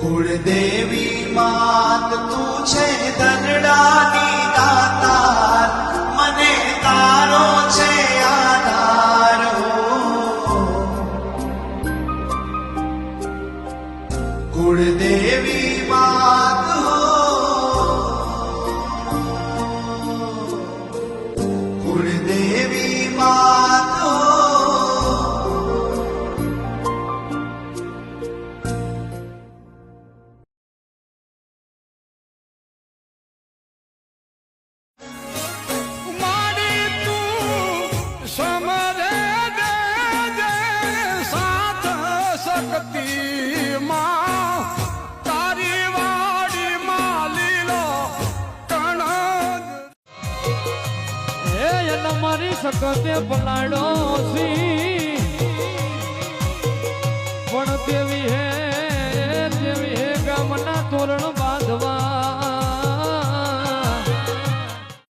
કુળદેવી માત તું છે ધનડાની દાતાર મને તારો છે આધાર. કુળદેવી તું સમરે દે દે સાથ શક્તિ માં. તારી વાડી માં લીલો કણ હે એને મારી સકતે પલાડો સી પણ તેવી હે